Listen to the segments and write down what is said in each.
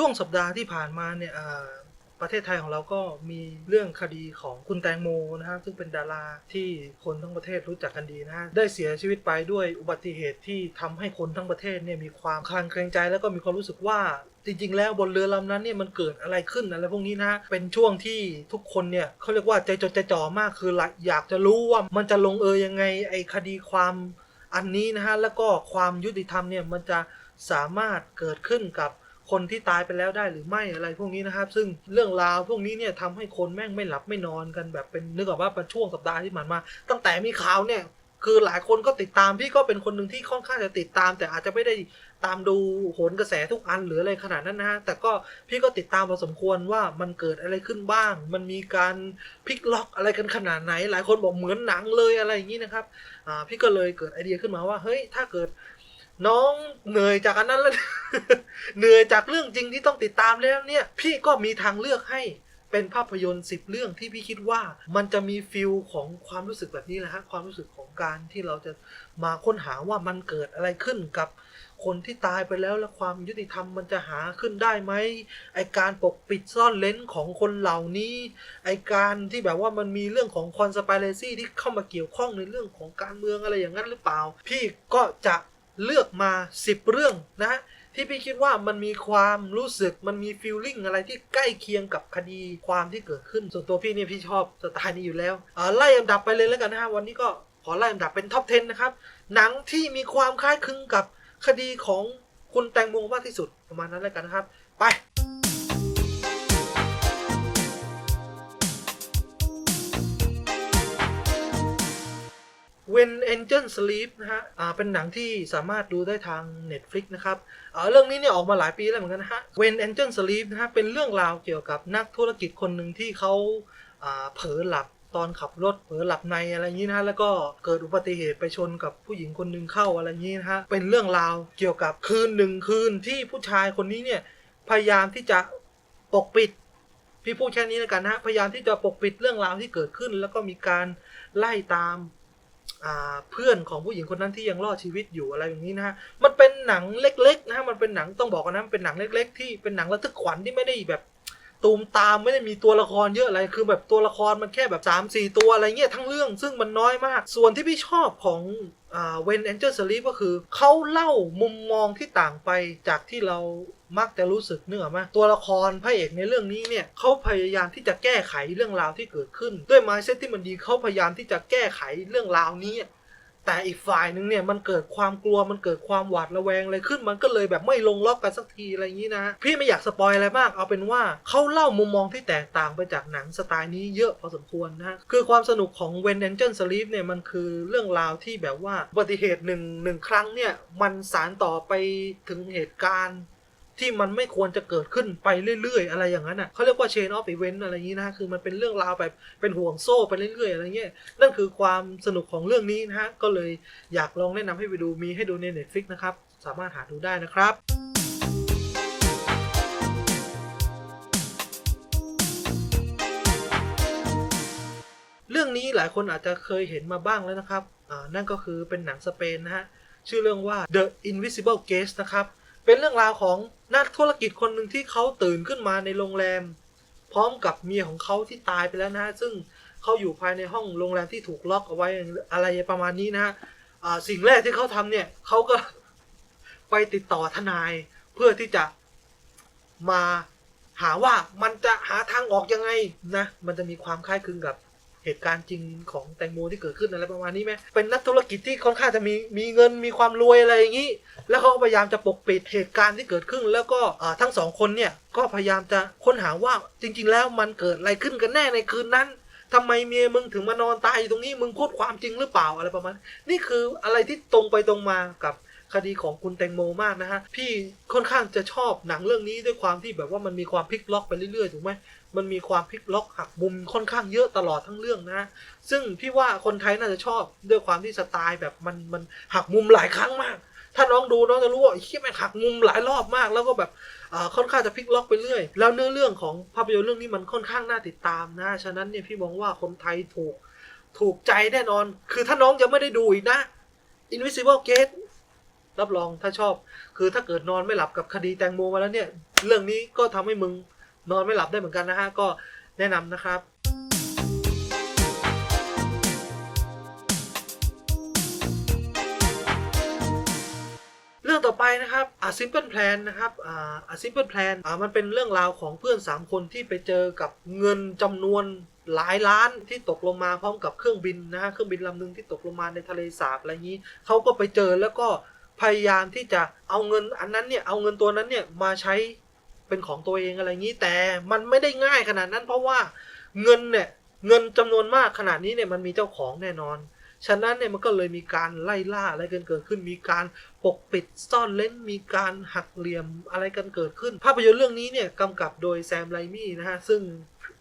ช่วงสัปดาห์ที่ผ่านมาเนี่ยประเทศไทยของเราก็มีเรื่องคดีของคุณแตงโมนะฮะซึ่งเป็นดาราที่คนทั้งประเทศรู้จักกันดีนะฮะได้เสียชีวิตไปด้วยอุบัติเหตุที่ทำให้คนทั้งประเทศเนี่ยมีความคลางแคลงใจ แล้วก็มีความรู้สึกว่าจริง ๆ แล้วบนเรือลำนั้นเนี่ยมันเกิดอะไรขึ้นอะไรพวกนี้นะฮะเป็นช่วงที่ทุกคนเนี่ยเขาเรียกว่าใจจดใจจ่อมากคืออยากจะรู้ว่ามันจะลงเอยยังไงไอ้คดีความอันนี้นะฮะแล้วก็ความยุติธรรมเนี่ยมันจะสามารถเกิดขึ้นกับ คนที่ตายไปแล้วได้หรือไม่อะไรพวกนี้นะครับ ซึ่งเรื่องราวพวกนี้เนี่ยทำให้คนแม่งไม่หลับไม่นอนกันแบบเป็นนึกออกว่าเป็นช่วงสัปดาห์ที่ผ่านมา ตั้งแต่มีข่าวเนี่ยคือหลายคนก็ติดตามพี่ก็เป็นคนหนึ่งที่ค่อนข้างจะติดตาม แต่อาจจะไม่ได้ตามดูโหนกระแสทุกอันหรืออะไรขนาดนั้นนะฮะแต่ก็พี่ก็ติดตามพอสมควรว่ามันเกิดอะไรขึ้นบ้าง มันมีการพลิกล็อกอะไรกันขนาดไหน หลายคนบอกเหมือนหนังเลยอะไรอย่างนี้นะครับอ่าพี่ก็เลยเกิดไอเดียขึ้นมาว่าเฮ้ยถ้าเกิด น้องเหนื่อยจากอันนั้นแล้ว เหนื่อยจากเรื่องจริงที่ต้องติดตามแล้วเนี่ย พี่ก็มีทางเลือกให้เป็นภาพยนตร์สิบเรื่องที่พี่คิดว่ามันจะมีฟิลของความรู้สึกแบบนี้แหละฮะความรู้สึกของการที่เราจะมาค้นหาว่ามันเกิดอะไรขึ้นกับคนที่ตายไปแล้วและความยุติธรรมมันจะหาขึ้นได้ไหมไอการปกปิดซ่อนเลนของคนเหล่านี้ ไอการที่แบบว่ามันมีเรื่องของคอนสป i เ a ซี่ที่เข้ามาเกี่ยวข้องในเรื่องของการเมืองอะไรอย่างนั้นหรือเปล่า พี่ก็จะ เลือกมา 10 เรื่องนะฮะที่พี่คิดว่ามันมีความรู้สึกมันมีฟีลลิ่งอะไรที่ใกล้เคียงกับคดีความที่เกิดขึ้น ส่วนตัวพี่เนี่ยพี่ชอบสไตล์นี้อยู่แล้วไล่ลำดับไปเลยแล้วกันนะฮะวันนี้ก็ขอไล่ลำดับเป็นท็อป 10 นะครับ หนังที่มีความคล้ายคลึงกับคดีของคุณแตงโมมากที่สุดประมาณนั้นแล้วกันนะครับ ไป When Angel Sleep นะฮะอ่าเป็นหนังที่สามารถดูได้ทาง Netflix นะครับอ่าเรื่องนี้เนี่ยออกมาหลายปีแล้วเหมือนกันนะฮะ When Angel Sleep นะฮะเป็นเรื่องราวเกี่ยวกับนักธุรกิจคนหนึ่งที่เขาอ่าเผลอหลับตอนขับรถเผลอหลับในอะไรอย่างนี้นะฮะแล้วก็เกิดอุบัติเหตุไปชนกับผู้หญิงคนหนึ่งเข้าอะไรอย่างนี้นะฮะเป็นเรื่องราวเกี่ยวกับคืนหนึ่งคืนที่ผู้ชายคนนี้เนี่ยพยายามที่จะปกปิดพี่พูดแค่นี้แล้วกันนะฮะพยายามที่จะปกปิดเรื่องราวที่เกิดขึ้น แล้วก็มีการไล่ตาม เพื่อนของผู้หญิงคนนั้นที่ยังรอดชีวิตอยู่อะไรอย่างนี้นะฮะ มันเป็นหนังเล็กๆนะฮะ มันเป็นหนังต้องบอกกันนะมันเป็นหนังเล็ก ๆ ที่เป็นหนังระทึกขวัญที่ไม่ได้แบบ ตูมตามไม่ได้มีตัวละครเยอะอะไรคือแบบตัวละครมันแค่แบบ 3 4 ตัวอะไรเงี้ยทั้งเรื่อง ซึ่งมันน้อยมาก ส่วนที่พี่ชอบของอ่า When Angel Sleep ก็คือ เขาเล่ามุมมองที่ต่างไปจากที่เรามักจะรู้สึกเนื้อมาตัวละครพระเอกในเรื่องนี้เนี่ยเขาพยายามที่จะแก้ไขเรื่องราวที่เกิดขึ้น ด้วย mindset ที่มันดีเขาพยายามที่จะแก้ไขเรื่องราวนี้ แต่อีกฝ่ายหนึ่งเนี่ยมันเกิดความกลัวมันเกิดความหวาดระแวงอะไรขึ้นมันก็เลยแบบไม่ลงล็อกกันสักทีอะไรอย่างนี้นะ พี่ไม่อยากสปอยอะไรมากเอาเป็นว่าเขาเล่ามุมมองที่แตกต่างไปจากหนังสไตล์นี้เยอะพอสมควรนะฮะคือความสนุกของ When Angel Sleep เนี่ยมันคือเรื่องราวที่แบบว่าอุบัติเหตุหนึ่งหนึ่งครั้งเนี่ยมันสารต่อไปถึงเหตุการณ์ ที่มันไม่ควรจะเกิดขึ้นไปเรื่อยๆ อะไรอย่างนั้นอะเขาเรียกว่า chain of event อะไรอย่างนี้นะคือมันเป็นเรื่องราวแบบเป็นห่วงโซ่ไปเรื่อยๆอะไรเงี้ยนั่นคือความสนุกของเรื่องนี้นะฮะก็เลยอยากลองแนะนำให้ไปดูมีให้ดูใน Netflix นะครับสามารถหาดูได้นะครับเรื่องนี้หลายคนอาจจะเคยเห็นมาบ้างแล้วนะครับอ่านั่นก็คือเป็นหนังสเปนนะฮะ ชื่อเรื่องว่า The Invisible Guest นะครับ เป็นเรื่องราวของนักธุรกิจคนหนึ่งที่เขาตื่นขึ้นมาในโรงแรม พร้อมกับเมียของเขาที่ตายไปแล้วนะซึ่งเขาอยู่ภายในห้องโรงแรมที่ถูกล็อกเอาไว้อะไรประมาณนี้นะฮะสิ่งแรกที่เขาทำเนี่ยเขาก็ไปติดต่อทนายเพื่อที่จะมาหาว่ามันจะหาทางออกยังไงนะมันจะมีความคล้ายคลึงกับ เหตุการณ์จริงของแตงโมที่เกิดขึ้นอะไรประมาณนี้ไหมเป็นนักธุรกิจที่ค่อนข้างจะมีมีเงินมีความรวยอะไรอย่างนี้ แล้วเขาพยายามจะปกปิดเหตุการณ์ที่เกิดขึ้น แล้วก็ทั้งสองคนเนี่ยก็พยายามจะค้นหาว่าจริง ๆ แล้วมันเกิดอะไรขึ้นกันแน่ในคืนนั้นทำไมเมียมึงถึงมานอนตายอยู่ตรงนี้มึงพูดความจริงหรือเปล่าอะไรประมาณนี้นี่คืออะไรที่ตรงไปตรงมากับคดีของคุณแตงโมมากนะฮะพี่ค่อนข้างจะชอบหนังเรื่องนี้ด้วยความที่แบบว่ามันมีความพลิกล็อกไปเรื่อยๆถูกไหม มันมีความพลิกล็อกหักมุมค่อนข้างเยอะตลอดทั้งเรื่องนะ ซึ่งพี่ว่าคนไทยน่าจะชอบด้วยความที่สไตล์แบบมันมันหักมุมหลายครั้งมาก ถ้าน้องดูน้องจะรู้ว่าไอ้ขี้ยแม่งหักมุมหลายรอบมาก แล้วก็แบบค่อนข้างจะพลิกล็อกไปเรื่อย แล้วเนื้อเรื่องของภาพยนตร์เรื่องนี้มันค่อนข้างน่าติดตามนะ ฉะนั้นเนี่ยพี่มองว่าคนไทยถูกถูกใจแน่นอน คือถ้าน้องยังไม่ได้ดูอีกนะ Invisible Gate รับรองถ้าชอบ คือถ้าเกิดนอนไม่หลับกับคดีแตงโมมาแล้วเนี่ย เรื่องนี้ก็ทำให้มึง นอนไม่หลับได้เหมือนกันนะฮะก็แนะนำนะครับเรื่องต่อไปนะครับ A Simple Plan นะครับอ่า A Simple Plan อ่ามันเป็นเรื่องราวของเพื่อน 3 คนที่ไปเจอกับเงินจำนวนหลายล้านที่ตกลงมาพร้อมกับเครื่องบินนะฮะ เครื่องบินลำหนึ่งที่ตกลงมาในทะเลสาบอะไรนี้ เขาก็ไปเจอแล้วก็พยายามที่จะเอาเงินอันนั้นเนี่ย เอาเงินตัวนั้นเนี่ยมาใช้ เป็นของตัวเองอะไรอย่างนี้ แต่มันไม่ได้ง่ายขนาดนั้น เพราะว่าเงินเนี่ยเงินจำนวนมากขนาดนี้เนี่ยมันมีเจ้าของแน่นอน ฉะนั้นเนี่ยมันก็เลยมีการไล่ล่าอะไรกันเกิดขึ้น มีการปกปิดซ่อนเล้น มีการหักเหลี่ยมอะไรกันเกิดขึ้น ภาพยนตร์เรื่องนี้เนี่ยกำกับโดยแซมไรมี่นะฮะ ซึ่ง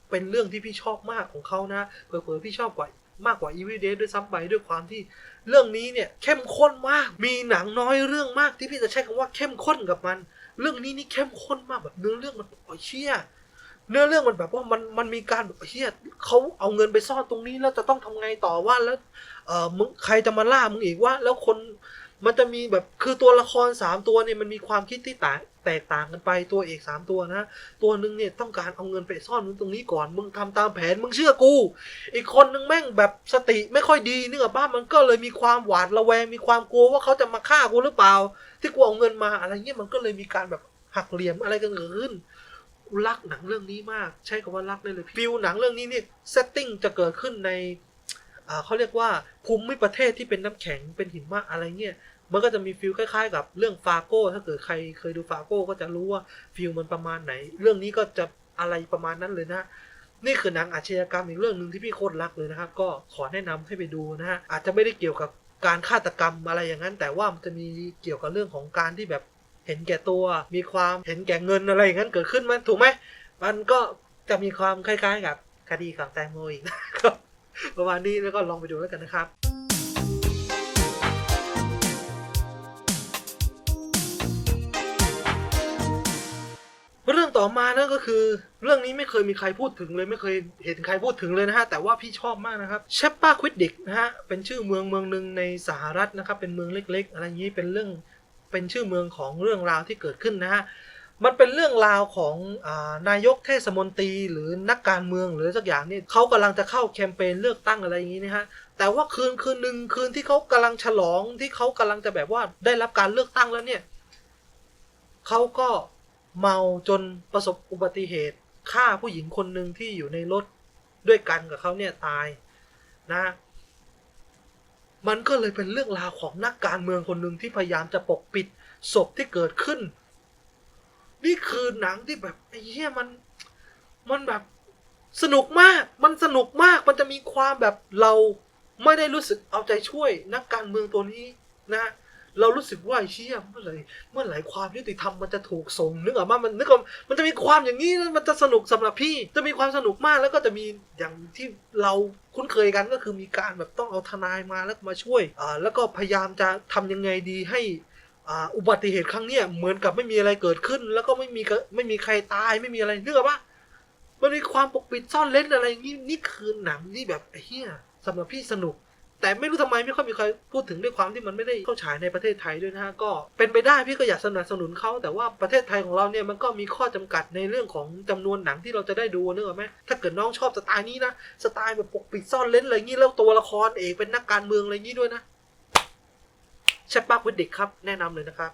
เป็นเรื่องที่พี่ชอบมากของเขานะ เผลอๆพี่ชอบกว่ามากกว่า Evil Dead ด้วยซ้ำไปด้วยความที่เรื่องนี้เนี่ยเข้มข้นมาก มีหนังน้อยเรื่องมากที่พี่จะใช้คำว่าเข้มข้นกับมัน เรื่องนี้นี่เข้มข้นมากแบบเนื้อเรื่องมันโอ้ยเชี่ยเนื้อเรื่องมันแบบว่ามันมันมีการแบบเฮียเขาเอาเงินไปซ่อนตรงนี้แล้วจะต้องทำไงต่อว่าแล้ว เออมึงใครจะมาล่ามึงอีกว่า แล้วคน มันจะมีแบบคือตัวละครสามตัวเนี่ยมันมีความคิดที่แตกแตกต่างกันไปตัวเอกสามตัวนะ ตัวหนึ่งเนี่ยต้องการเอาเงินไปซ่อนมึงตรงนี้ก่อนมึงทำตามแผนมึงเชื่อกู อีกคนนึงแม่งแบบสติไม่ค่อยดีเนึกออกป้ามันก็เลยมีความหวาดระแวงมีความกลัวว่าเขาจะมาฆ่ากูหรือเปล่า ที่กูเอาเงินมาอะไรเงี้ยมันก็เลยมีการแบบหักเหลี่ยมอะไรกันเกิดขึ้นรักหนังเรื่องนี้มาก ใช้คำว่ารักได้เลยฟิลหนังเรื่องนี้เนี่ยเซตติ้งจะเกิดขึ้นใน เขาเรียกว่าภูมิประเทศที่เป็นน้ำแข็งเป็นหิมะอะไรเงี้ยมันก็จะมีฟิลคล้ายๆ กับเรื่องฟาโก้ถ้าเกิดใครเคยดูฟาโก้ก็จะรู้ว่าฟิลมันประมาณไหน เรื่องนี้ก็จะอะไรประมาณนั้นเลยนะนี่คือหนังอาชญากรรมอีกเรื่องหนึ่งที่พี่โคตรรักเลยนะครับ ก็ขอแนะนำให้ไปดูนะฮะอาจจะไม่ได้เกี่ยวกับการฆาตกรรมอะไรอย่างนั้น แต่ว่ามันจะมีเกี่ยวกับเรื่องของการที่แบบเห็นแก่ตัว มีความเห็นแก่เงินอะไรอย่างนั้นเกิดขึ้นมันถูกไหมมันก็จะมีความคล้ายๆกับคดีของแตงโมอีกนะครับ ประมาณนี้แล้วก็ลองไปดูแล้วกันนะครับเรื่องต่อมานั่นก็คือ เรื่องนี้ไม่เคยมีใครพูดถึงเลยไม่เคยเห็นใครพูดถึงเลยนะฮะ แต่ว่าพี่ชอบมากนะครับเชปปาควิดดิกนะฮะ เป็นชื่อเมืองเมืองหนึ่งในสหรัฐนะครับ เป็นเมืองเล็ก ๆ อะไรอย่างนี้เป็นเรื่องเป็นชื่อเมืองของเรื่องราวที่เกิดขึ้นนะฮะ มันเป็นเรื่องราวของอานายกเทศมนตรีหรือนักการเมืองหรือสักอย่างเนี่ยเขากำลังจะเข้าแคมเปญเลือกตั้งอะไรอย่างนี้นะฮะแต่ว่าคืนคืนหนึ่งคืนที่เขากำลังฉลองที่เขากำลังจะแบบว่าได้รับการเลือกตั้งแล้วเนี่ยเขาก็เมาจนประสบอุบัติเหตุฆ่าผู้หญิงคนหนึ่งที่อยู่ในรถด้วยกันกับเขาเนี่ยตายนะมันก็เลยเป็นเรื่องราวของนักการเมืองคนหนึ่งที่พยายามจะปกปิดศพที่เกิดขึ้น นี่คือหนังที่แบบไอ้เหี้ยมัน มันแบบสนุกมาก มันสนุกมาก มันจะมีความแบบเราไม่ได้รู้สึกเอาใจช่วยนักการเมืองตัวนี้นะเรารู้สึกว่าไอ้เชี่ยเมื่อไหร่เมื่อไหร่ความยุติธรรมมันจะถูกส่งนึกออกมามันนึกออกมันจะมีความอย่างนี้มันจะสนุกสำหรับพี่ จะมีความสนุกมากแล้วก็จะมีอย่างที่เราคุ้นเคยกันก็คือมีการแบบต้องเอาทนายมาแล้วมาช่วยอ่าแล้วก็พยายามจะทำยังไงดีให้ อุบัติเหตุครั้งเนี้ยเหมือนกับไม่มีอะไรเกิดขึ้น แล้วก็ไม่มีไม่มีใครตายไม่มีอะไรเนื้อปะมันมีความปกปิดซ่อนเล้นอะไรอย่างนี้นี่คือหนังที่แบบเหี้ยสำหรับพี่สนุก แต่ไม่รู้ทำไมไม่ค่อยมีใครพูดถึงด้วยความที่มันไม่ได้เข้าฉายในประเทศไทยด้วยนะฮะก็เป็นไปได้พี่ก็อยากสนับสนุนเขาแต่ว่าประเทศไทยของเราเนี่ยมันก็มีข้อจำกัดในเรื่องของจำนวนหนังที่เราจะได้ดูเนกอะไหมถ้าเกิดน้องชอบสไตล์นี้นะสไตล์แบบปกปิดซ่อนเล้นอะไรอย่างนี้แล้วตัวละครเอกเป็นนักการเมืองอะไรอย่างนี้ด้วยนะ แชปปักวิดดิกครับแนะนำเลยนะครับ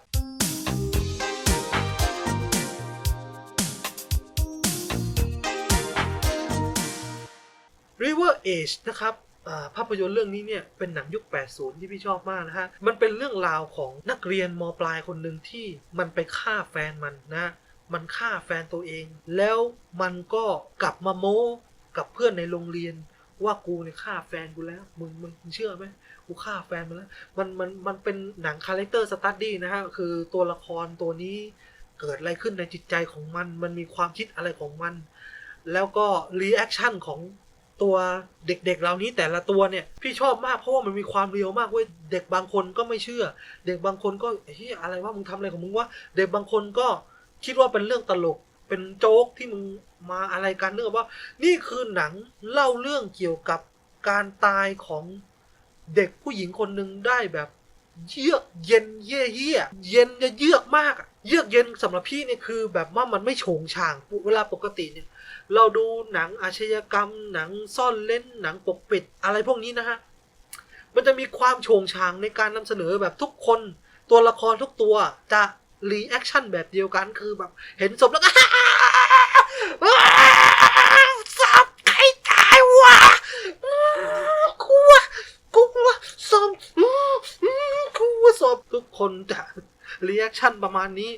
River Age นะครับภาพยนตร์เรื่องนี้เนี่ยเป็นหนังยุค 80 ที่พี่ชอบมากนะฮะ มันเป็นเรื่องราวของนักเรียนมปลายคนหนึ่งที่มันไปฆ่าแฟนมันนะ มันฆ่าแฟนตัวเอง แล้วมันก็กลับมาโม้กับเพื่อนในโรงเรียน ว่ากูเนี่ยฆ่าแฟนกูแล้ว มึงมึงเชื่อไหมกูฆ่าแฟนมาแล้ว มันมันมันเป็นหนังคาแรคเตอร์สตัดดี้นะฮะคือตัวละครตัวนี้เกิดอะไรขึ้นในจิตใจของมัน มันมีความคิดอะไรของมัน แล้วก็รีแอคชั่นของตัวเด็กๆเหล่านี้แต่ละตัวเนี่ยพี่ชอบมากเพราะว่ามันมีความเรียวมากเว้ยเด็กบางคนก็ไม่เชื่อ เด็กบางคนก็เฮ้ยอะไรวะมึงทำอะไรของมึงวะเด็กบางคนก็คิดว่าเป็นเรื่องตลก เป็นโจ๊กที่มึงมาอะไรกันเนื่องว่า นี่คือหนังเล่าเรื่องเกี่ยวกับการตายของเด็กผู้หญิงคนหนึ่งได้แบบเยือกเย็นเยี่ยเยี่ยเย็นจะเยือกมากเยือกเย็นสำหรับพี่เนี่ยคือแบบว่ามันไม่โฉงฉางเวลาปกติเนี่ย เราดูหนังอาชญากรรม หนังซ่อนเล่นหนังปกปิดอะไรพวกนี้นะฮะมันจะมีความโฉงฉางในการนำเสนอแบบทุกคน ตัวละครทุกตัวจะ รีแอคชั่นแบบเดียวกันคือแบบ เห็นศพแล้วก็สับใครตายวะกลัวกลัวศพกลัวศพทุกคนจะรีแอคชั่นประมาณนี้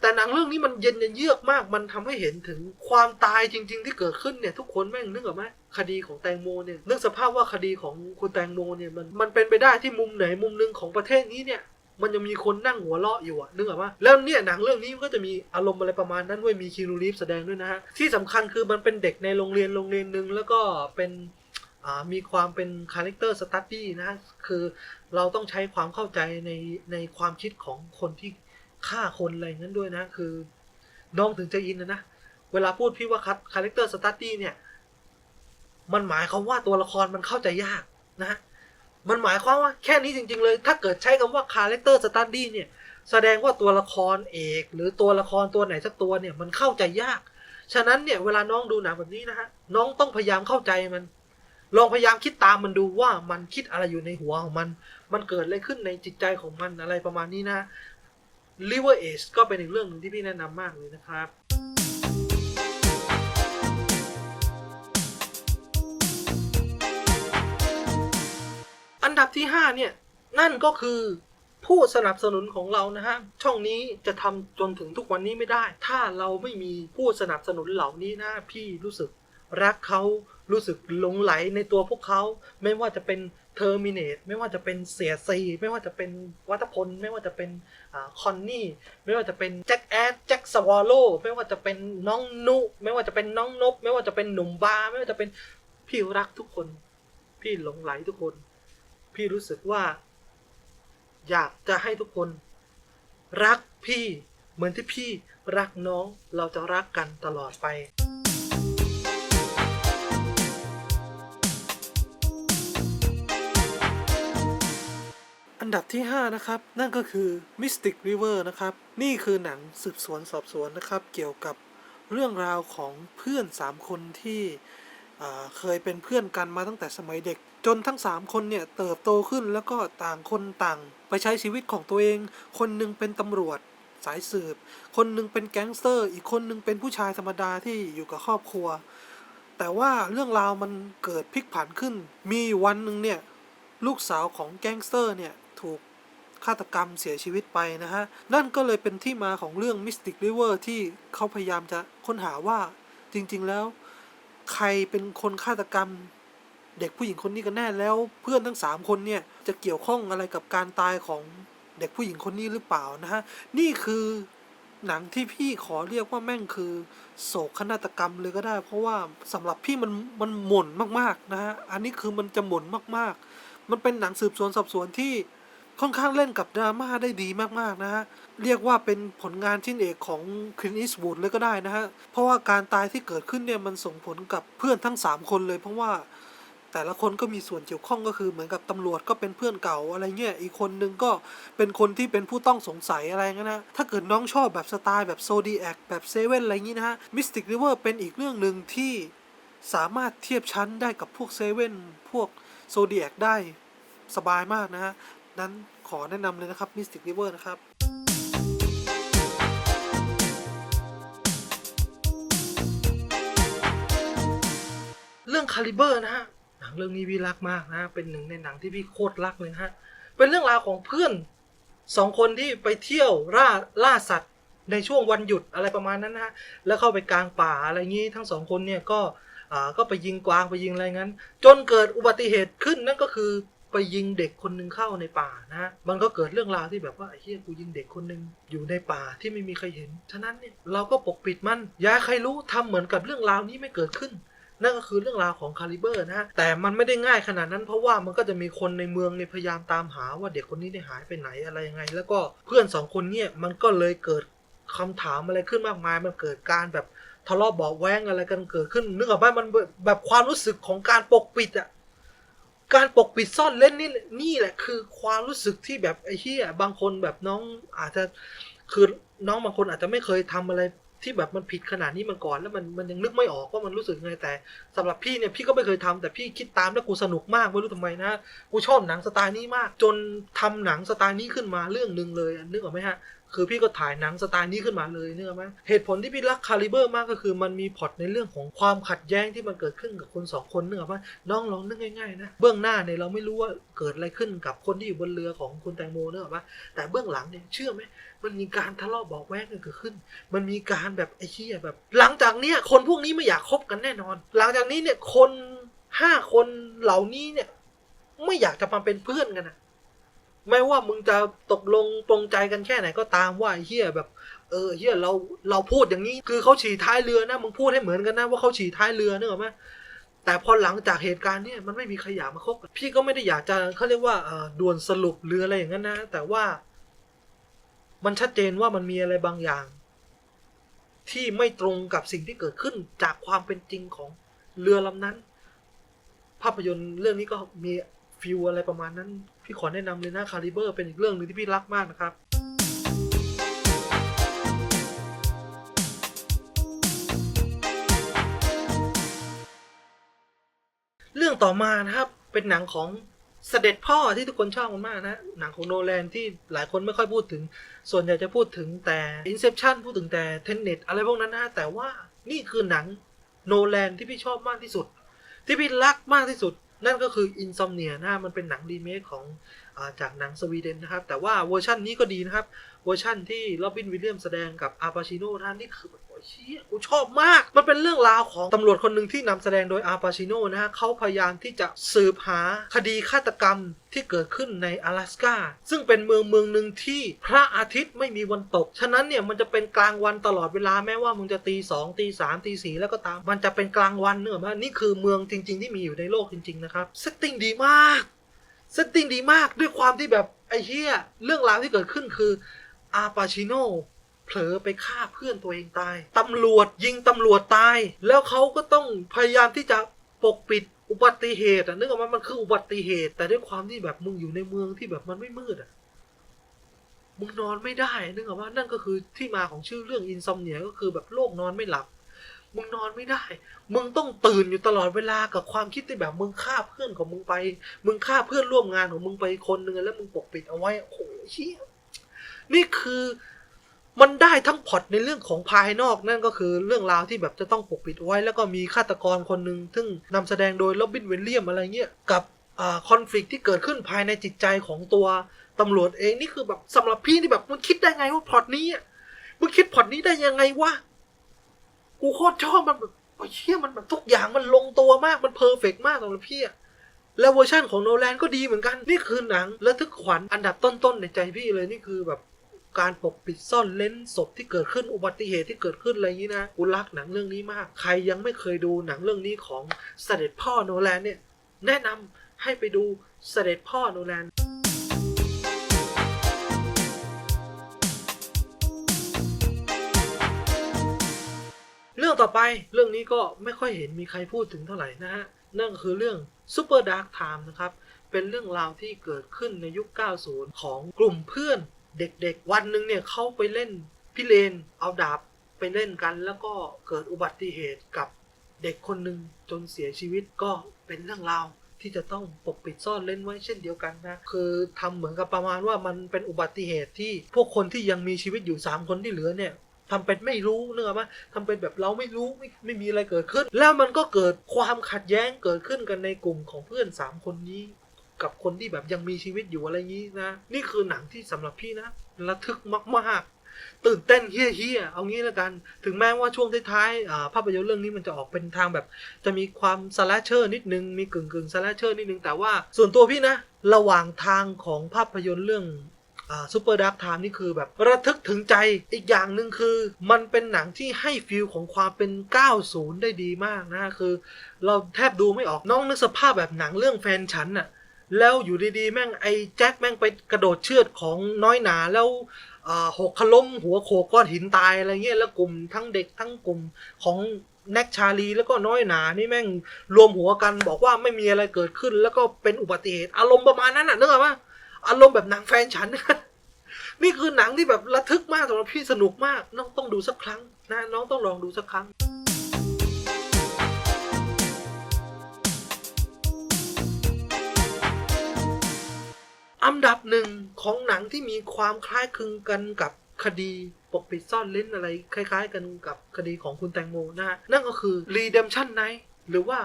แต่หนังเรื่องนี้มันเย็นเยือกมาก มันทำให้เห็นถึงความตายจริง ๆ ที่เกิดขึ้นเนี่ย ทุกคนแม่งนึกออกไหมคดีของแตงโมเนี่ยนึกสภาพว่าคดีของคุณแตงโมเนี่ยมันมันเป็นไปได้ที่มุมไหนมุมหนึ่งของประเทศนี้เนี่ย มันยังมีคนนั่งหัวเราะอยู่อะนึกออกปะแล้วเนี่ยหนังเรื่องนี้มันก็จะมีอารมณ์อะไรประมาณนั้นด้วยมีคีนูรีฟแสดงด้วยนะฮะที่สำคัญคือมันเป็นเด็กในโรงเรียนโรงเรียนหนึ่งแล้วก็เป็นมีความเป็นคาแรคเตอร์สตัดดี้นะคือเราต้องใช้ความเข้าใจในในความคิดของคนที่ฆ่าคนอะไรงนั้นด้วยนะ คือน้องถึงจะอินนะนะ เวลาพูดพี่ว่าคาแรคเตอร์สตัดดี้เนี่ย มันหมายความว่าตัวละครมันเข้าใจยากนะฮะ มันหมายความว่าแค่นี้จริง ๆ เลย ถ้าเกิดใช้คำว่า character study เนี่ย แสดงว่าตัวละครเอก หรือตัวละครตัวไหนสักตัวเนี่ยมันเข้าใจยาก ฉะนั้นเนี่ยเวลาน้องดูหนังแบบนี้นะฮะน้องต้องพยายามเข้าใจมัน ลองพยายามคิดตามมันดูว่ามันคิดอะไรอยู่ในหัวของมัน มันเกิดอะไรขึ้นในจิตใจของมันอะไรประมาณนี้นะ Liver Age ก็เป็นอีกเรื่องหนึ่งที่พี่แนะนำมากเลยนะครับ ดับที่ 5 เนี่ย นั่นก็คือผู้สนับสนุนของเรานะฮะ ช่องนี้จะทำจนถึงทุกวันนี้ไม่ได้ ถ้าเราไม่มีผู้สนับสนุนเหล่านี้นะพี่รู้สึกรักเขารู้สึกหลงไหลในตัวพวกเขา ไม่ว่าจะเป็นเทอร์มินเตไม่ว่าจะเป็นเสียซีไม่ว่าจะเป็นวัตพล ไม่ว่าจะเป็นคอนนี่ ไม่ว่าจะเป็นแจ็คแอดแจ็คสวอลโลไม่ว่าจะเป็นน้องนุ ไม่ว่าจะเป็นน้องนบ ไม่ว่าจะเป็นหนุ่มบา ไม่ว่าจะเป็นพี่รักทุกคน พี่หลงไหลทุกคน พี่รู้สึกว่า อยากจะให้ทุกคน รักพี่เหมือนที่พี่รักน้องเราจะรักกันตลอดไปอันดับที่ 5 นะครับ นั่นก็คือ Mystic River นะครับ นี่คือหนังสืบสวนสอบสวนนะครับ เกี่ยวกับเรื่องราวของเพื่อน 3 คนที่เคยเป็นเพื่อนกันมาตั้งแต่สมัยเด็ก จนทั้ง 3 คนเนี่ยเติบโตขึ้นแล้วก็ต่างคนต่าง ไปใช้ชีวิตของตัวเอง คนหนึ่งเป็นตำรวจสายสืบ คนหนึ่งเป็นแก๊งสเตอร์ อีกคนหนึ่งเป็นผู้ชายธรรมดาที่อยู่กับครอบครัว แต่ว่าเรื่องราวมันเกิดพลิกผันขึ้น มีวันหนึ่งเนี่ยลูกสาวของแก๊งสเตอร์เนี่ยถูกฆาตกรรมเสียชีวิตไปนะฮะ นั่นก็เลยเป็นที่มาของเรื่อง Mystic River ที่เขาพยายามจะค้นหาว่าจริงๆแล้ว ใครเป็นคนฆาตกรรม เด็กผู้หญิงคนนี้กันแน่แล้ว เพื่อนทั้งสามคนเนี่ยจะเกี่ยวข้องอะไรกับการตายของเด็กผู้หญิงคนนี้หรือเปล่านะฮะนี่คือหนังที่พี่ขอเรียกว่าแม่งคือ โศกนาฏกรรมเลยก็ได้ เพราะว่าสำหรับพี่มันมันหม่นมากๆนะฮะอันนี้คือมันจะหม่นมากๆ มันเป็นหนังสืบสวนสอบสวนที่ค่อนข้างเล่นกับดราม่าได้ดีมากๆนะฮะ เรียกว่าเป็นผลงานชิ้นเอกของค l ิน e ส t ูดเลยก็ได้นะฮะ เพราะว่าการตายที่เกิดขึ้นเนี่ยมันส่งผลกับเพื่อนทั้ง 3 คนเลยเพราะว่า แต่ละคนก็มีส่วนเกี่ยวข้องก็คือเหมือนกับตำรวจก็เป็นเพื่อนเก่าอะไรเงี้ย อีกคนนึงก็เป็นคนที่เป็นผู้ต้องสงสัยอะไรเงี้ยนะ ถ้าเกิดน้องชอบแบบสไตล์แบบโซดีแอคแบบเซเว่นอะไรอย่างงี้นะฮะ มิสติกริเวอร์เป็นอีกเรื่องหนึ่งที่สามารถเทียบชั้นได้กับพวกเซเว่นพวกโซดีแอคได้สบายมากนะฮะ นั้นขอแนะนำเลยนะครับ Mystic River นะครับเรื่องคาลิเบอร์นะฮะ เรื่องนี้พี่รักมากนะ เป็นหนึ่งในหนังที่พี่โคตรรักเลยฮะ เป็นเรื่องราวของเพื่อนสองคนที่ไปเที่ยวล่าล่าสัตว์ในช่วงวันหยุดอะไรประมาณนั้นนะฮะแล้วเข้าไปกลางป่าอะไรงี้ทั้งสองคนเนี่ยก็อ่าก็ไปยิงกวางไปยิงอะไรงั้น จนเกิดอุบัติเหตุขึ้นนั่นก็คือไปยิงเด็กคนหนึ่งเข้าในป่านะฮะมันก็เกิดเรื่องราวที่แบบว่าไอ้เหี้ยกูยิงเด็กคนหนึ่งอยู่ในป่าที่ไม่มีใครเห็น ฉะนั้นเนี่ยเราก็ปกปิดมัน อย่าให้ใครรู้ทำเหมือนกับเรื่องราวนี้ไม่เกิดขึ้น นั่นก็คือเรื่องราวของคาลิเบอร์นะฮะแต่มันไม่ได้ง่ายขนาดนั้นเพราะว่ามันก็จะมีคนในเมืองในพยายามตามหาว่าเด็กคนนี้ได้หายไปไหนอะไรยังไง แล้วก็เพื่อนสองคนเนี่ยมันก็เลยเกิดคำถามอะไรขึ้นมากมาย มันเกิดการแบบทะเลาะเบาะแว้งอะไรกันเกิดขึ้นนึกออกไหมมันแบบความรู้สึกของการปกปิดอะการปกปิดซ่อนเล่นนี่นี่แหละคือความรู้สึกที่แบบไอ้เหี้ยบางคนแบบน้องอาจจะคือน้องบางคนอาจจะไม่เคยทำอะไร ที่แบบมันผิดขนาดนี้มาก่อน แล้วมันมันยังนึกไม่ออกว่ามันรู้สึกไงแต่สำหรับพี่เนี่ยพี่ก็ไม่เคยทำแต่พี่คิดตามแล้วกูสนุกมากไม่รู้ทำไมนะกูชอบหนังสไตล์นี้มาก จนทำหนังสไตล์นี้ขึ้นมาเรื่องหนึ่งเลยนึกออกไหมฮะ คือพี่ก็ถ่ายหนังสไตล์นี้ขึ้นมาเลยเนึกอไหมเหตุผลที่พี่รักคาลิเบอร์มากก็คือมันมีพอตในเรื่องของความขัดแย้งที่มันเกิดขึ้นกับคนสองคนเนึกอไหมน้องลองนึกง่ายๆนะเบื้องหน้าเนี่ยเราไม่รู้ว่าเกิดอะไรขึ้นกับคนที่อยู่บนเรือของคุณแตงโมเนึกออกปะแต่เบื้องหลังเนี่ยเชื่อไหมมันมีการทะเลาะเบอกแว้งกันเกิดขึ้น มันมีการแบบไอ้เหี้ยแบบ หลังจากเนี้ยคนพวกนี้ไม่อยากคบกันแน่นอน หลังจากนี้เนี่ยคนห้าคนเหล่านี้เนี่ยไม่อยากจะมาเป็นเพื่อนกันนะ ไม่ว่ามึงจะตกลงปรงใจกันแค่ไหนก็ตามว่าเฮียแบบ เออเฮียเราเราพูดอย่างนี้ คือเขาฉี่ท้ายเรือนะมึงพูดให้เหมือนกันนะว่าเขาฉี่ท้ายเรือเนอะไหมแต่พอหลังจากเหตุการณ์เนี่ยมันไม่มีใครอยากมาคบพี่ก็ไม่ได้อยากจะเขาเรียกว่าเออด่วนสรุปหรืออะไรอย่างนั้นนะ แต่ว่า มันชัดเจนว่ามันมีอะไรบางอย่าง ที่ไม่ตรงกับสิ่งที่เกิดขึ้นจากความเป็นจริงของเรือลำนั้น ภาพยนตร์เรื่องนี้ก็มีฟิลอะไรประมาณนั้น พี่ขอแนะนำเลยนะคาลิเบอร์เป็นอีกเรื่องหนึ่งที่พี่รักมากนะครับเรื่องต่อมานะครับ เป็นหนังของเสด็จพ่อที่ทุกคนชอบกันมากนะ หนังของโนแลนที่หลายคนไม่ค่อยพูดถึง ส่วนใหญ่จะพูดถึงแต่ Inception พูดถึงแต่ Tenet อะไรพวกนั้นนะแต่ว่านี่คือหนังโนแลนที่พี่ชอบมากที่สุด ที่พี่รักมากที่สุด นั่นก็คือ Insomnia นะมันเป็นหนังรีเมคของอาจากหนังสวีเดนนะครับ แต่ว่าเวอร์ชันนี้ก็ดีนะครับ เวอร์ชั่นที่โรบินวิลเลียมแสดงกับอาปาชิโน่ท่านนี่คือ เชี่ยกูชอบมาก มันเป็นเรื่องราวของตำรวจคนหนึ่งที่นำแสดงโดยอาปาชิโนนะฮะเขาพยายามที่จะสืบหาคดีฆาตกรรมที่เกิดขึ้นใน阿拉สกาซึ่งเป็นเมืองเมืองหนึ่งที่พระอาทิตย์ไม่มีวันตก ฉะนั้นเนี่ยมันจะเป็นกลางวันตลอดเวลาแม้ว่ามึงจะตีสองตีสามตีสี่แล้วก็ตาม มันจะเป็นกลางวันเนอะมันนี่คือเมืองจริง ๆ ที่มีอยู่ในโลกจริง ๆ นะครับเซตติ้งดีมากเซตติ้งดีมากด้วยความที่แบบไอ้เหี้ยเรื่องราวที่เกิดขึ้นคืออาปาชิโน เผลอไปฆ่าเพื่อนตัวเองตาย ตำรวจยิงตำรวจตาย แล้วเขาก็ต้องพยายามที่จะปกปิดอุบัติเหตุอะนึกออกมามันคืออุบัติเหตุ แต่ด้วยความที่แบบมึงอยู่ในเมืองที่แบบมันไม่มืดอะมึงนอนไม่ได้นึกออกว่านั่นก็คือที่มาของชื่อเรื่องอินซอมเนียก็คือแบบโรคนอนไม่หลับ มึงนอนไม่ได้ มึงต้องตื่นอยู่ตลอดเวลากับความคิดที่แบบมึงฆ่าเพื่อนของมึงไป มึงฆ่าเพื่อนร่วมงานของมึงไปคนหนึ่งแล้วมึงปกปิดเอาไว้โอ้โหเชี่ยนี่คือ มันได้ทั้งพอตในเรื่องของภายนอกนั่นก็คือเรื่องราวที่แบบจะต้องปกปิดไว้ แล้วก็มีฆาตกรคนหนึ่งซึ่งนำแสดงโดยโรบินเวลเลียมอะไรเงี้ยกับอ่าคอนฟ lict ที่เกิดขึ้นภายในจิตใจของตัวตำรวจเองนี่คือแบบสำหรับพี่นี่แบบมึงคิดได้ไงว่าพอตนี้มึงคิดพอตนี้ได้ยังไงวะกูโคตรชอบมันแบบโอ้ยเชี่ยมันแบบทุกอย่างมันลงตัวมากมันเพอร์เฟกมากสำหรับพี่อะแล้วเวอร์ชั่นของโนแลนก็ดีเหมือนกัน นี่คือหนังระทึกขวัญอันดับต้นๆในใจพี่เลยนี่คือแบบ การปกปิดซ่อนเล้นศพที่เกิดขึ้นอุบัติเหตุที่เกิดขึ้นอะไรอย่างนี้นะกูรักหนังเรื่องนี้มาก ใครยังไม่เคยดูหนังเรื่องนี้ของเสด็จพ่อโนแลนเนี่ยแนะนำให้ไปดูเสด็จพ่อโนแลนเรื่องต่อไปเรื่องนี้ก็ไม่ค่อยเห็นมีใครพูดถึงเท่าไหร่นะฮะนั่นคือเรื่อง Super Dark Time นะครับ เป็นเรื่องราวที่เกิดขึ้นในยุค 90 ของกลุ่มเพื่อน เด็กๆ วันหนึ่งเนี่ยเขาไปเล่นพิเรนเอาดาบไปเล่นกัน แล้วก็เกิดอุบัติเหตุกับเด็กคนหนึ่งจนเสียชีวิตก็เป็นเรื่องราวที่จะต้องปกปิดซ่อนเล่นไว้เช่นเดียวกันนะ คือทำเหมือนกับประมาณว่ามันเป็นอุบัติเหตุที่พวกคนที่ยังมีชีวิตอยู่ 3 คนที่เหลือเนี่ยทำเป็นไม่รู้เนกอะมั้ยทำเป็นแบบเราไม่รู้ไม่ไม่มีอะไรเกิดขึ้น แล้วมันก็เกิดความขัดแย้งเกิดขึ้นกันในกลุ่มของเพื่อนสามคนนี้ กับคนที่แบบยังมีชีวิตอยู่อะไรงี้นะ นี่คือหนังที่สำหรับพี่นะระทึกมากๆ ตื่นเต้นเฮี้ยๆเอางี้แล้วกัน ถึงแม้ว่าช่วงท้ายๆภาพยนตร์เรื่องนี้มันจะออกเป็นทางแบบ จะมีความสแลชเชอร์นิดนึง มีกึ่งกึ่งสแลชเชอร์นิดนึงแต่ว่าส่วนตัวพี่นะ ระหว่างทางของภาพยนตร์เรื่องซูเปอร์ดักไทม์นี่คือแบบระทึกถึงใจอีกอย่างหนึ่งคือ มันเป็นหนังที่ให้ฟิลของความเป็น 90 ได้ดีมากนะ คือ เราแทบดูไม่ออกน้องนึกสภาพแบบหนังเรื่องแฟนฉันน่ะ แล้วอยู่ดีๆ แม่งไอ้แจ็คแม่งไปกระโดดเชือดของน้อยหนาแล้วหกขล้มหัวโขกก้อนหินตายอะไรเงี้ยแล้วกลุ่มทั้งเด็กทั้งกลุ่มของแน็กชาลีแล้วก็น้อยหนานี่แม่งรวมหัวกันบอกว่าไม่มีอะไรเกิดขึ้น แล้วก็เป็นอุบัติเหตุ อารมณ์ประมาณนั้นน่ะนึกออกปะอารมณ์แบบหนังแฟนฉัน นี่คือหนังที่แบบระทึกมากสำหรับพี่สนุกมาก น้องต้องดูสักครั้งนะน้องต้องลองดูสักครั้ง อันดับหนึ่งของหนังที่มีความคล้ายคลึงกันกับคดีปกปิดซ่อนเล้นอะไรคล้าย ๆ กันกับคดีของคุณแตงโมนะฮะนั่นก็คือ Redemption Night หรือว่า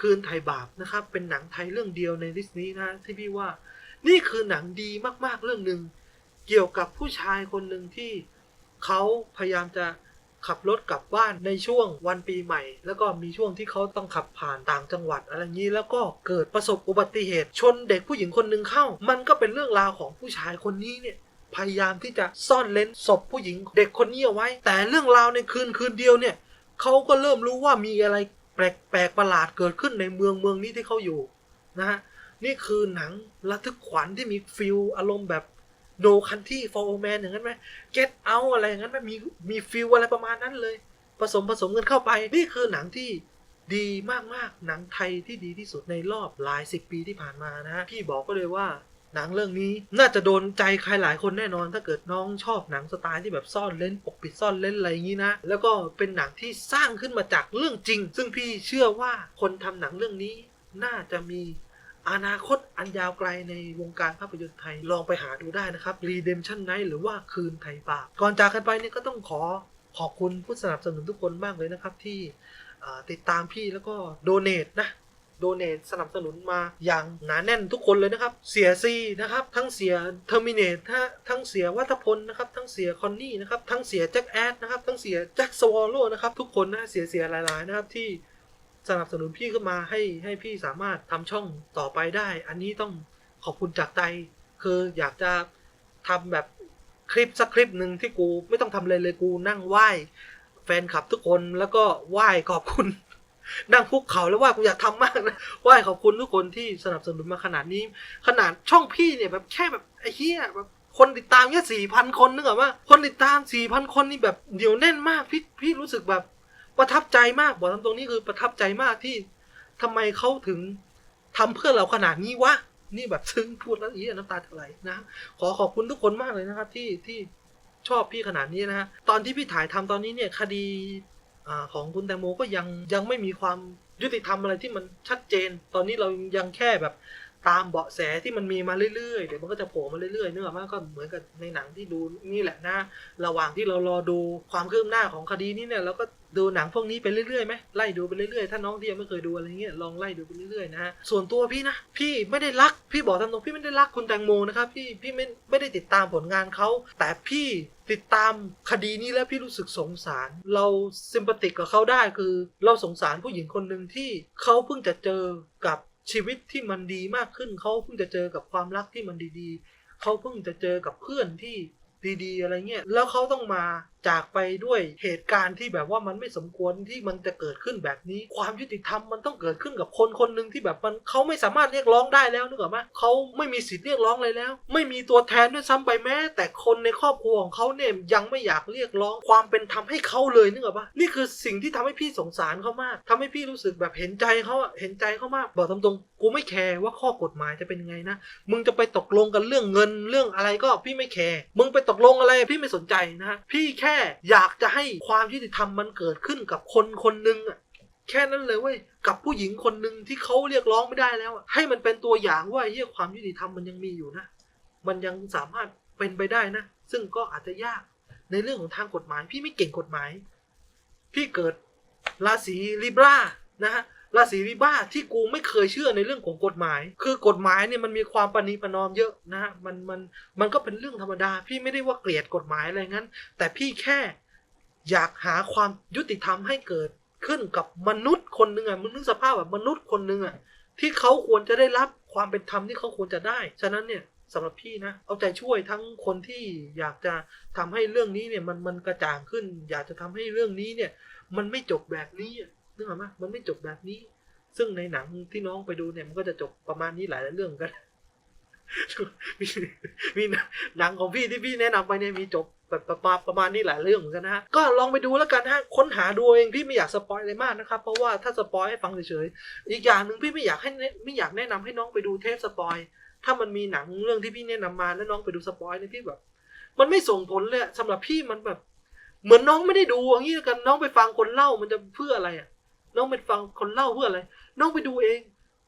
คืนไทยบาปนะครับ เป็นหนังไทยเรื่องเดียวในลิสต์นี้นะ ที่พี่ว่า นี่คือหนังดีมากๆเรื่องหนึ่งเกี่ยวกับผู้ชายคนหนึ่งที่เขาพยายามจะ ขับรถกลับบ้านในช่วงวันปีใหม่ แล้วก็มีช่วงที่เขาต้องขับผ่านต่างจังหวัดอะไรอย่างนี้แล้วก็เกิดประสบอุบัติเหตุ ชนเด็กผู้หญิงคนหนึ่งเข้า มันก็เป็นเรื่องราวของผู้ชายคนนี้เนี่ยพยายามที่จะซ่อนเลนศพผู้หญิงเด็กคนนี้เอาไว้ แต่เรื่องราวในคืนคืนเดียวเนี่ยเขาก็เริ่มรู้ว่ามีอะไรแปลกแปลกประหลาดเกิดขึ้นในเมืองเมืองนี้ที่เขาอยู่นะฮะนี่คือหนังระทึกขวัญที่มีฟิลอารมณ์แบบ No Country for Old Man อย่างนั้นไหม Get Out อะไรอย่างนั้นไหมมีมีฟิลอะไรประมาณนั้นเลย ผสมผสมกันเข้าไป นี่คือหนังที่ดีมากๆ หนังไทยที่ดีที่สุดในรอบหลายสิบปีที่ผ่านมานะ พี่บอกก็เลยว่าหนังเรื่องนี้น่าจะโดนใจใครหลายคนแน่นอน ถ้าเกิดน้องชอบหนังสไตล์ที่แบบซ่อนเล่นปกปิดซ่อนเล่นอะไรอย่างนี้นะ แล้วก็เป็นหนังที่สร้างขึ้นมาจากเรื่องจริง ซึ่งพี่เชื่อว่าคนทำหนังเรื่องนี้น่าจะมี อนาคตอันยาวไกลในวงการภาพยนตร์ไทย ลองไปหาดูได้นะครับ Redemption Night หรือว่าคืนไทยบาปก่อนจากกันไปเนี่ยก็ต้องขอขอบคุณผู้สนับสนุนทุกคนมากเลยนะครับ ที่ติดตามพี่แล้วก็โดเน a นะโดเน a สนับสนุนมาอย่างหนาแน่นทุกคนเลยนะครับ เสียซีนะครับ ทั้งเสียเทอร์มินเนตทั้งเสียวัฒพลนะครับ ทั้งเสียคอนนี่นะครับ ทั้งเสียแจ็คแอดนะครับ ทั้งเสียแจ็คสวอลโลนะครับ ทุกคนนะเสียเสียหลาย ๆ นะครับที่ สนับสนุนพี่ขึ้นมาให้ให้พี่สามารถทำช่องต่อไปได้ อันนี้ต้องขอบคุณจากใจคืออยากจะทำแบบคลิปสักคลิปหนึ่งที่กูไม่ต้องทำอะไรเลยกูนั่งไหว้แฟนคลับทุกคนแล้วก็ไหว้ขอบคุณ นั่งคุกเข่าแล้วว่ากูอยากทำมากนะไหว้ขอบคุณทุกคนที่สนับสนุนมาขนาดนี้ ขนาดช่องพี่เนี่ยแบบแค่แบบไอ้เหี้ยแบบคนติดตามแค่สี่พันคนนึกออกว่าคนติดตามสี่พันคนนี่แบบเดียวแน่นมากพี่พี่รู้สึกแบบ ประทับใจมากบอกตรงนี้คือประทับใจมากที่ทำไมเขาถึงทำเพื่อเราขนาดนี้วะนี่แบบซึ้งพูดแล้วอีน้ำตาจะไหลนะขอขอบคุณทุกคนมากเลยนะครับ ที่ที่ชอบพี่ขนาดนี้นะฮะตอนที่พี่ถ่ายทำตอนนี้เนี่ยคดีอของคุณแตงโมก็ยังยังไม่มีความยุติธรรมอะไรที่มันชัดเจน ตอนนี้เรายังแค่แบบตามเบาะแสที่มันมีมาเรื่อยๆ เดี๋ยวมันก็จะโผล่มาเรื่อยๆเนื่องจากก็เหมือนกับในหนังที่ดูนี่แหละนะ ระหว่างที่เรารอดูความคืบหน้าของคดีนี้เนี่ยเราก็ ดูหนังพวกนี้ไปเรื่อยๆไหมไล่ดูไปเรื่อยๆ ถ้าน้องที่ยังไม่เคยดูอะไรเงี้ยลองไล่ดูไปเรื่อยๆนะฮะส่วนตัวพี่นะ พี่ไม่ได้รักพี่บอกตามตรงพี่ไม่ได้รักคุณแตงโมนะครับพี่พี่ไม่ไม่ได้ติดตามผลงานเขาแต่พี่ติดตามคดีนี้แล้วพี่รู้สึกสงสาร เราซิมปติกกับเขาได้คือ เราสงสารผู้หญิงคนหนึ่งที่เขาเพิ่งจะเจอกับชีวิตที่มันดีมากขึ้นเขาเพิ่งจะเจอกับความรักที่มันดีๆเขาเพิ่งจะเจอกับเพื่อนที่ดีๆ อะไรเงี้ยแล้วเขาต้องมาจากไปด้วยเหตุการณ์ที่แบบว่ามันไม่สมควรที่มันจะเกิดขึ้นแบบนี้ ความยุติธรรมมันต้องเกิดขึ้นกับคนคนหนึ่งที่แบบมันเขาไม่สามารถเรียกร้องได้แล้วนึกออกไหมเขาไม่มีสิทธิ์เรียกร้องเลยแล้ว ไม่มีตัวแทนด้วยซ้ำไปแม้ แต่คนในครอบครัวของเขาเนี่ยยังไม่อยากเรียกร้องความเป็นธรรมให้เขาเลยนึกออกปะนี่คือสิ่งที่ทำให้พี่สงสารเขามากทำให้พี่รู้สึกแบบเห็นใจเขาอะเห็นใจเขามาก บอกตรงๆกูไม่แคร์ว่าข้อกฎหมายจะเป็นยังไงนะ มึงจะไปตกลงกันเรื่องเงินเรื่องอะไรก็พี่ไม่แคร์ มึงไปตกลงอะไรพี่ไม่สนใจนะฮะพี่แค่ค่อยากจะให้ความยุติธรรมมันเกิดขึ้นกับคนคนหนึ่งอะแค่นั้นเลยเว้ยกับผู้หญิงคนหนึ่งที่เขาเรียกร้องไม่ได้แล้วอะให้มันเป็นตัวอย่างว่าเฮียความยุติธรรมมันยังมีอยู่นะ มันยังสามารถเป็นไปได้นะ ซึ่งก็อาจจะยากในเรื่องของทางกฎหมาย พี่ไม่เก่งกฎหมาย พี่เกิดราศีลิบรานะฮะ ราศีลิบ้าที่กูไม่เคยเชื่อในเรื่องของกฎหมาย คือกฎหมายเนี่ยมันมีความปณีประนอมเยอะนะฮะมันมันมันก็เป็นเรื่องธรรมดา พี่ไม่ได้ว่าเกลียดกฎหมายอะไรงั้น แต่พี่แค่อยากหาความยุติธรรมให้เกิดขึ้นกับมนุษย์คนหนึ่งอะมึงนึกสภาพแบบมนุษย์คนหนึ่งอะที่เขาควรจะได้รับความเป็นธรรมที่เขาควรจะได้ ฉะนั้นเนี่ยสำหรับพี่นะ เอาใจช่วยทั้งคนที่อยากจะทำให้เรื่องนี้เนี่ยมันมันกระจ่างขึ้น อยากจะทำให้เรื่องนี้เนี่ย มันไม่จบแบบนี้ นึกออกไหมมันไม่จบแบบนี้ ซึ่งในหนังที่น้องไปดูเนี่ยมันก็จะจบประมาณนี้หลายเรื่องกันมีมีหนังของพี่ที่พี่แนะนำไปเนี่ยมีจบแบบประมาณประมาณนี้หลายเรื่องเหมือนกันนะฮะก็ลองไปดูแล้วกันฮะค้นหาดูเองพี่ไม่อยากสปอยอะไรมากนะครับเพราะว่าถ้าสปอยให้ฟังเฉยๆอีกอย่างหนึ่งพี่ไม่อยากให้ไม่อยากแนะนำให้น้องไปดูเทปสปอยถ้ามันมีหนังเรื่องที่พี่แนะนำมาแล้วน้องไปดูสปอยเนี่ยพี่แบบ มันไม่ส่งผลเลยอะสำหรับพี่มันแบบ เหมือนน้องไม่ได้ดูอย่างนี้กันน้องไปฟังคนเล่ามันจะเพื่ออะไรอะ น้องไปฟังคนเล่าเพื่ออะไร น้องไปดูเอง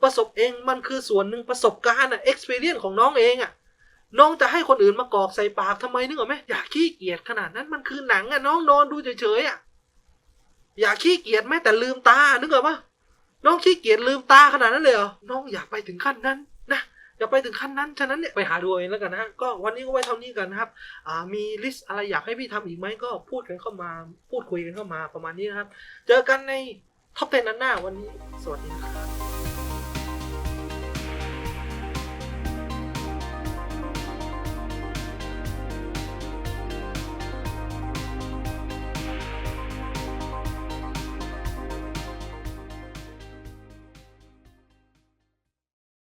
ประสบเองมันคือส่วนหนึ่งประสบการณ์อะ experience ของน้องเองอะน้องจะให้คนอื่นมากอกใส่ปากทำไมนึกออกไหมอย่าขี้เกียจขนาดนั้นมันคือหนังอะน้องนอนดูเฉยๆอะอย่าขี้เกียจแม้แต่ลืมตานึกออกปะน้องขี้เกียจลืมตาขนาดนั้นเลยเหรอน้องอย่าไปถึงขั้นนั้นนะอย่าไปถึงขั้นนั้นฉะนั้นเนี่ยไปหาดูเองแล้วกันนะก็วันนี้ก็ไว้เท่านี้กันนะครับอ่ามีลิสต์อะไรอยากให้พี่ทำอีกไหมก็พูดกันเข้ามา พูดคุยกันเข้ามาประมาณนี้นะครับ เจอกันใน ท็อปเทนนั้นหน้าวันนี้ สวัสดีครับ